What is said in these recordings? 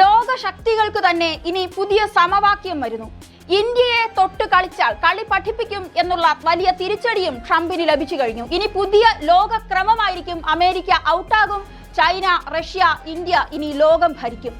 ലോക ശക്തികൾക്ക് തന്നെ ഇനി പുതിയ സമവാക്യം വരുന്നു. ഇന്ത്യയെ തൊട്ട് കളിച്ചാൽ കളി പഠിപ്പിക്കും എന്നുള്ള വലിയ തിരിച്ചടിയും ട്രംപിന് ലഭിച്ചു കഴിഞ്ഞു. ഇനി പുതിയ ലോകക്രമമായിരിക്കും അമേരിക്ക ഔട്ടാകും. ചൈന റഷ്യ ഇന്ത്യ ഇനി ലോകം ഭരിക്കും.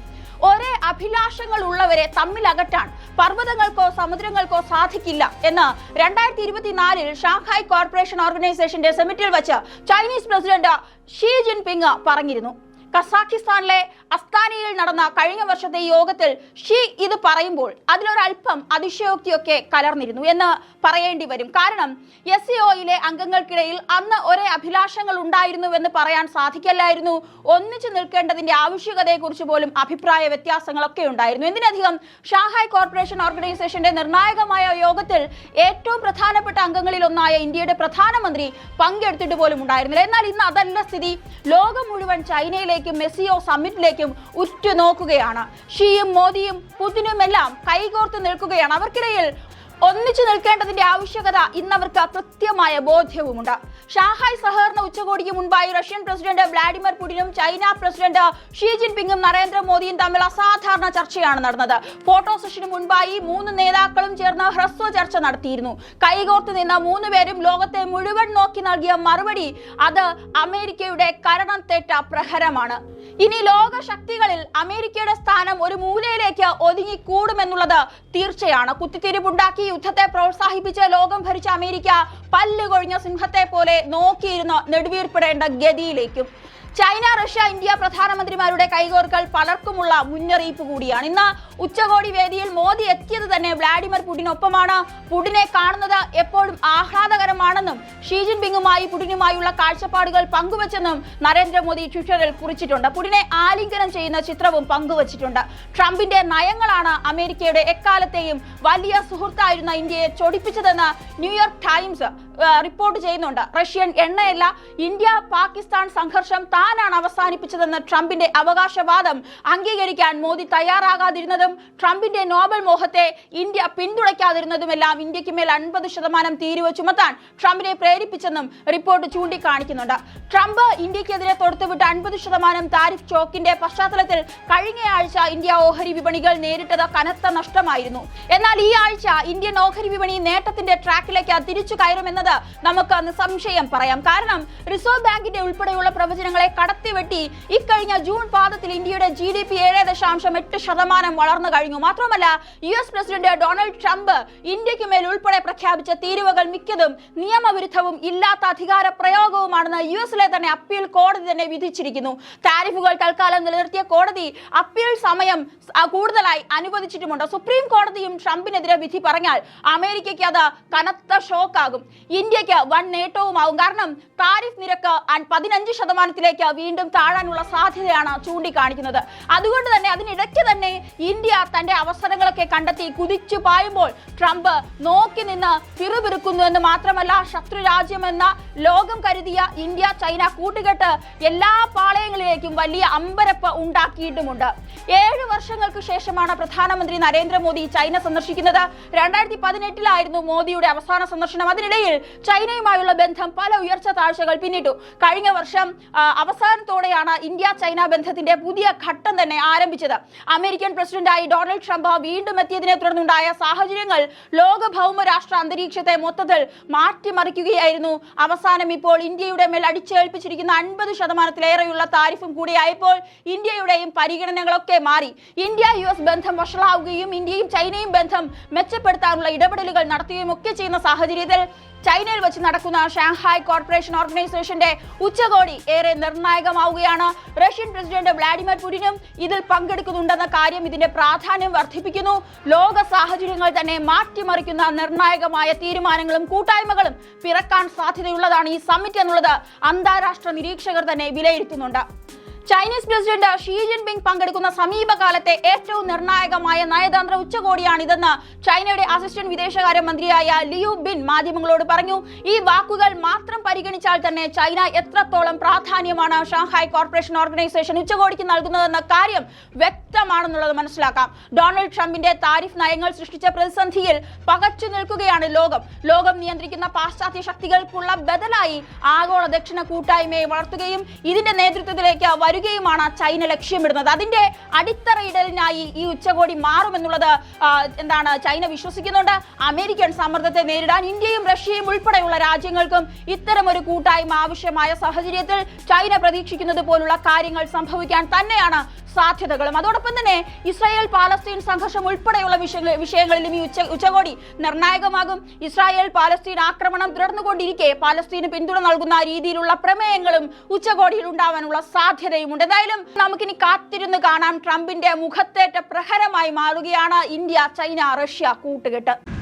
ഒരേ അഭിലാഷങ്ങൾ ഉള്ളവരെ തമ്മിലകറ്റാൻ പർവതങ്ങൾക്കോ സമുദ്രങ്ങൾക്കോ സാധിക്കില്ല എന്ന് രണ്ടായിരത്തി ഇരുപത്തിനാലിൽ ഷാങ്ഹായ് കോർപ്പറേഷൻ ഓർഗനൈസേഷന്റെ സെമിറ്റിൽ വെച്ച് ചൈനീസ് പ്രസിഡന്റ് ഷീ ജിൻപിങ് പറഞ്ഞിരുന്നു. കസാഖിസ്ഥാനിലെ അസ്താനയിൽ നടന്ന കഴിഞ്ഞ വർഷത്തെ യോഗത്തിൽ ഷീ ഇത് പറയുമ്പോൾ അതിലൊരല്പം അതിശയോക്തിയൊക്കെ കലർന്നിരുന്നു എന്ന് പറയേണ്ടി വരും. കാരണം എസ് സിഒയിലെ അംഗങ്ങൾക്കിടയിൽ അന്ന് ഒരേ അഭിലാഷങ്ങൾ ഉണ്ടായിരുന്നുവെന്ന് പറയാൻ സാധിക്കല്ലായിരുന്നു. ഒന്നിച്ചു നിൽക്കേണ്ടതിന്റെ ആവശ്യകതയെക്കുറിച്ച് പോലും അഭിപ്രായ വ്യത്യാസങ്ങളൊക്കെ ഉണ്ടായിരുന്നു. എന്തിനധികം ഷാങ്ഹായ് കോർപ്പറേഷൻ ഓർഗനൈസേഷന്റെ നിർണായകമായ യോഗത്തിൽ ഏറ്റവും പ്രധാനപ്പെട്ട അംഗങ്ങളിൽ ഒന്നായ ഇന്ത്യയുടെ പ്രധാനമന്ത്രി പങ്കെടുത്തിട്ട് പോലും ഉണ്ടായിരുന്നില്ല. എന്നാൽ ഇന്ന് അതല്ല സ്ഥിതി. ലോകം മുഴുവൻ ചൈനയിലേക്കും മെസ്സിയോ സമ്മിറ്റിലേക്കും ഉറ്റുനോക്കുകയാണ്. ഷിയും മോദിയും പുതിനുമെല്ലാം കൈകോർത്ത് നിൽക്കുകയാണ്. അവർക്കിടയിൽ ഒന്നിച്ചു നിൽക്കേണ്ടതിന്റെ ആവശ്യകത ഇന്നവർക്ക് കൃത്യമായ ബോധ്യവുമുണ്ട്. ഷാങ്ഹായ് സഹകരണ ഉച്ചകോടിക്ക് മുൻപായി റഷ്യൻ പ്രസിഡന്റ് വ്ളാഡിമിർ പുടിനും ചൈന പ്രസിഡന്റ് ഷീ ജിൻപിങ്ങും നരേന്ദ്രമോദിയും തമ്മിൽ അസാധാരണ ചർച്ചയാണ് നടന്നത്. ഫോട്ടോ സെഷന് മുൻപായി മൂന്ന് നേതാക്കളും ചേർന്ന് ഹ്രസ്വ ചർച്ച നടത്തിയിരുന്നു. കൈകോർത്ത് നിന്ന മൂന്ന് പേരും ലോകത്തെ മുഴുവൻ നോക്കി നൽകിയ മറുപടി അത് അമേരിക്കയുടെ കരണം തെറ്റ പ്രഹരമാണ്. ഇനി ലോക ശക്തികളിൽ അമേരിക്കയുടെ സ്ഥാനം ഒരു മൂലയിലേക്ക് ഒതുങ്ങി കൂടുമെന്നുള്ളത് തീർച്ചയാണ്. കുത്തിത്തിരിവുണ്ടാക്കി യുദ്ധത്തെ പ്രോത്സാഹിപ്പിച്ച് ലോകം ഭരിച്ച അമേരിക്ക പല്ലുകൊഴിഞ്ഞ സിംഹത്തെ പോലെ നോക്കിയിരുന്ന് നെടുവീർപ്പെടേണ്ട ഗതിയിലേക്കും. ചൈന റഷ്യ ഇന്ത്യ പ്രധാനമന്ത്രിമാരുടെ കൈകോർക്കൽ പലർക്കുമുള്ള മുന്നറിയിപ്പ് കൂടിയാണ്. ഇന്ന് ഉച്ചകോടി വേദിയിൽ മോദി എത്തിയത് തന്നെ വ്ളാഡിമിർ പുടിനൊപ്പമാണ്. പുടിനെ കാണുന്നത് എപ്പോഴും ആഹ്ലാദകരമാണെന്നും ഷീ ജിൻപിങ്ങുമായി പുടിനുമായുള്ള കാഴ്ചപ്പാടുകൾ പങ്കുവച്ചെന്നും നരേന്ദ്രമോദി ട്വിറ്ററിൽ കുറിച്ചിട്ടുണ്ട്. പുടിനെ ആലിംഗനം ചെയ്യുന്ന ചിത്രവും പങ്കുവച്ചിട്ടുണ്ട്. ട്രംപിന്റെ നയങ്ങളാണ് അമേരിക്കയുടെ എക്കാലത്തെയും വലിയ സുഹൃത്തായിരുന്ന ഇന്ത്യയെ ചൊടിപ്പിച്ചതെന്ന് ന്യൂയോർക്ക് ടൈംസ് റിപ്പോർട്ട് ചെയ്യുന്നുണ്ട്. റഷ്യൻ എണ്ണയല്ല ഇന്ത്യ പാകിസ്ഥാൻ സംഘർഷം താനാണ് അവസാനിപ്പിച്ചതെന്ന് ട്രംപിന്റെ അവകാശവാദം അംഗീകരിക്കാൻ മോദി തയ്യാറാകാതിരുന്നതും ട്രംപിന്റെ നോബൽ മോഹത്തെ ഇന്ത്യ പിന്തുണയ്ക്കാതിരുന്നതുമെല്ലാം ഇന്ത്യയ്ക്ക് മേൽ അൻപത് ശതമാനം തീരുവ ചുമത്താൻ ട്രംപിനെ പ്രേരിപ്പിച്ചെന്നും റിപ്പോർട്ട് ചൂണ്ടിക്കാണിക്കുന്നുണ്ട്. ട്രംപ് ഇന്ത്യക്കെതിരെ തൊടുത്തുവിട്ട അൻപത് ശതമാനം താരിഫ് ചോക്കിന്റെ പശ്ചാത്തലത്തിൽ കഴിഞ്ഞയാഴ്ച ഇന്ത്യ ഓഹരി വിപണികൾ നേരിട്ടത് കനത്ത നഷ്ടമായിരുന്നു. എന്നാൽ ഈ ആഴ്ച ഇന്ത്യൻ ഓഹരി വിപണി നേട്ടത്തിന്റെ ട്രാക്കിലേക്ക് തിരിച്ചു കയറുമെന്നത് നമുക്ക് നിസ്സംശയം പറയാം. കാരണം റിസർവ് ബാങ്കിന്റെ ഉൾപ്പെടെയുള്ള പ്രവചനങ്ങളെ കടത്തിവെട്ടി ഇക്കഴിഞ്ഞ ജൂൺ പാദത്തിൽ ഇന്ത്യയുടെ ജി ഡി പി ഏഴ് ദശാംശം എട്ട് ശതമാനം വളർന്നു കഴിഞ്ഞു. മാത്രമല്ല U S president Donald Trump ഇന്ത്യയ്ക്ക് മേൽ ഉൾപ്പെടെ പ്രഖ്യാപിച്ച തീരുവകൾ മിക്കതും നിയമവിരുദ്ധവും ഇല്ലാത്ത അധികാര പ്രയോഗവുമാണെന്ന് യു എസിലെ തന്നെ അപ്പീൽ കോടതി തന്നെ വിധിച്ചിരിക്കുന്നു. താരിഫുകൾ തൽക്കാലം നിലനിർത്തിയ കോടതി അപ്പീൽ സമയം കൂടുതലായി അനുവദിച്ചിട്ടുമുണ്ട്. സുപ്രീം കോടതിയും ട്രംപിനെതിരെ വിധി പറഞ്ഞാൽ അമേരിക്കയ്ക്ക് അത് കനത്ത ഷോക്കാകും. ഇന്ത്യയ്ക്ക് വൻ നേട്ടവുമാകും കാരണം താരിഫ് നിരക്ക് പതിനഞ്ച് ശതമാനത്തിലേക്ക് വീണ്ടും താഴാനുള്ള സാധ്യതയാണ് ചൂണ്ടിക്കാണിക്കുന്നത്. അതുകൊണ്ട് തന്നെ അതിനിടയ്ക്ക് തന്നെ ഇന്ത്യ തന്റെ അവസരങ്ങളൊക്കെ കണ്ടെത്തി കുതിച്ചു പായുമ്പോൾ ട്രംപ് നോക്കി നിന്ന് പിറുപിറുക്കുന്നു എന്ന് മാത്രമല്ല ശത്രു രാജ്യമെന്ന ലോകം കരുതിയ ഇന്ത്യ ചൈന കൂട്ടുകെട്ട് എല്ലാ പാളയങ്ങളിലേക്കും വലിയ അമ്പരപ്പ് ഉണ്ടാക്കിയിട്ടുമുണ്ട്. ഏഴ് വർഷങ്ങൾക്ക് ശേഷമാണ് പ്രധാനമന്ത്രി നരേന്ദ്രമോദി ചൈന സന്ദർശിക്കുന്നത്. രണ്ടായിരത്തി പതിനെട്ടിലായിരുന്നു മോദിയുടെ അവസാന സന്ദർശനം. അതിനിടയിൽ ചൈനയുമായുള്ള ബന്ധം പല ഉയർച്ച താഴ്ചകൾ പിന്നിട്ടു. കഴിഞ്ഞ വർഷം അവസാനത്തോടെയാണ് ഇന്ത്യ ചൈന ബന്ധത്തിന്റെ പുതിയ ഘട്ടം തന്നെ ആരംഭിച്ചത്. അമേരിക്കൻ പ്രസിഡന്റായി ഡൊണാൾഡ് ട്രംപ് വീണ്ടും എത്തിയതിനെ തുടർന്നുണ്ടായ സാഹചര്യങ്ങൾ ലോക ഭൗമ രാഷ്ട്ര അന്തരീക്ഷത്തെ മൊത്തത്തിൽ മാറ്റിമറിക്കുകയായിരുന്നു. അവസാനം ഇപ്പോൾ ഇന്ത്യയുടെ മേൽ അടിച്ചേൽപ്പിച്ചിരിക്കുന്ന അൻപത് ശതമാനത്തിലേറെയുള്ള താരിഫും കൂടിയായപ്പോൾ ഇന്ത്യയുടെയും പരിഗണനകളൊക്കെ മാറി. ഇന്ത്യ യു എസ് ബന്ധം വഷളാവുകയും ഇന്ത്യയും ചൈനയും ബന്ധം മെച്ചപ്പെടുത്താനുള്ള ഇടപെടലുകൾ നടത്തുകയും ഒക്കെ ചെയ്യുന്ന സാഹചര്യത്തിൽ ചൈനയിൽ വെച്ച് നടക്കുന്ന ഷാങ്ഹായ് കോർപ്പറേഷൻ ഓർഗനൈസേഷന്റെ ഉച്ചകോടി ഏറെ നിർണായകമാവുകയാണ്. റഷ്യൻ പ്രസിഡന്റ് വ്ളാഡിമിർ പുടിനും ഇതിൽ പങ്കെടുക്കുന്നുണ്ടെന്ന കാര്യം ഇതിന്റെ പ്രാധാന്യം വർദ്ധിപ്പിക്കുന്നു. ലോക സാഹചര്യങ്ങൾ തന്നെ മാറ്റിമറിക്കുന്ന നിർണായകമായ തീരുമാനങ്ങളും കൂട്ടായ്മകളും പിറക്കാൻ സാധ്യതയുള്ളതാണ് ഈ സമ്മിറ്റ് എന്നുള്ളത് അന്താരാഷ്ട്ര നിരീക്ഷകർ തന്നെ വിലയിരുത്തുന്നുണ്ട്. ചൈനീസ് പ്രസിഡന്റ് ഷീ ജിൻപിങ് പങ്കെടുക്കുന്ന സമീപകാലത്തെ ഏറ്റവും നിർണായകമായ നയതന്ത്ര ഉച്ചകോടിയാണിതെന്ന് ചൈനയുടെ അസിസ്റ്റന്റ് വിദേശകാര്യ മന്ത്രിയായ ലിയു ബിൻ മാധ്യമങ്ങളോട് പറഞ്ഞു. ഈ വാക്കുകൾ മാത്രം പരിഗണിച്ചാൽ തന്നെ ചൈന എത്രത്തോളം പ്രാധാന്യമാണ് ഷാങ്ഹായ് കോർപ്പറേഷൻ ഓർഗനൈസേഷൻ ഉച്ചകോടിക്ക് നൽകുന്നതെന്ന കാര്യം വ്യക്തമാണെന്നുള്ളത് മനസ്സിലാക്കാം. ഡൊണാൾഡ് ട്രംപിന്റെ താരിഫ് നയങ്ങൾ സൃഷ്ടിച്ച പ്രതിസന്ധിയിൽ പകച്ചു നിൽക്കുകയാണ് ലോകം. ലോകം നിയന്ത്രിക്കുന്ന പാശ്ചാത്യ ശക്തികൾക്കുള്ള ബദലായി ആഗോള ദക്ഷിണ കൂട്ടായ്മയെ വളർത്തുകയും ഇതിന്റെ നേതൃത്വത്തിലേക്ക് വരുകയുമാണ് ചൈന ലക്ഷ്യമിടുന്നത്. അതിന്റെ അടിത്തറയിടലിനായി ഈ ഉച്ചകോടി മാറുമെന്നുള്ളത് എന്താണ് ചൈന വിശ്വസിക്കുന്നുണ്ട്. അമേരിക്കൻ സമ്മർദ്ദത്തെ നേരിടാൻ ഇന്ത്യയും റഷ്യയും ഉൾപ്പെടെയുള്ള രാജ്യങ്ങൾക്കും ഇത്തരം ഒരു കൂട്ടായ്മ ആവശ്യമായ സാഹചര്യത്തിൽ ചൈന പ്രതീക്ഷിക്കുന്നത് പോലുള്ള കാര്യങ്ങൾ സംഭവിക്കാൻ തന്നെയാണ് സാധ്യതകളും. അതോടൊപ്പം തന്നെ ഇസ്രായേൽ പാലസ്തീൻ സംഘർഷം ഉൾപ്പെടെയുള്ള വിഷയങ്ങൾ വിഷയങ്ങളിലും ഈ ഉച്ച ഉച്ചകോടി നിർണായകമാകും. ഇസ്രായേൽ പാലസ്തീൻ ആക്രമണം തുടർന്നുകൊണ്ടിരിക്കെ പാലസ്തീന് പിന്തുണ നൽകുന്ന രീതിയിലുള്ള പ്രമേയങ്ങളും ഉച്ചകോടിയിൽ ഉണ്ടാവാനുള്ള സാധ്യതയുമുണ്ട്. എന്തായാലും നമുക്കിനി കാത്തിരുന്ന് കാണാം. ട്രംപിന്റെ മുഖത്തേറ്റ പ്രഹരമായി മാറുകയാണ് ഇന്ത്യ ചൈന റഷ്യ കൂട്ടുകെട്ട്.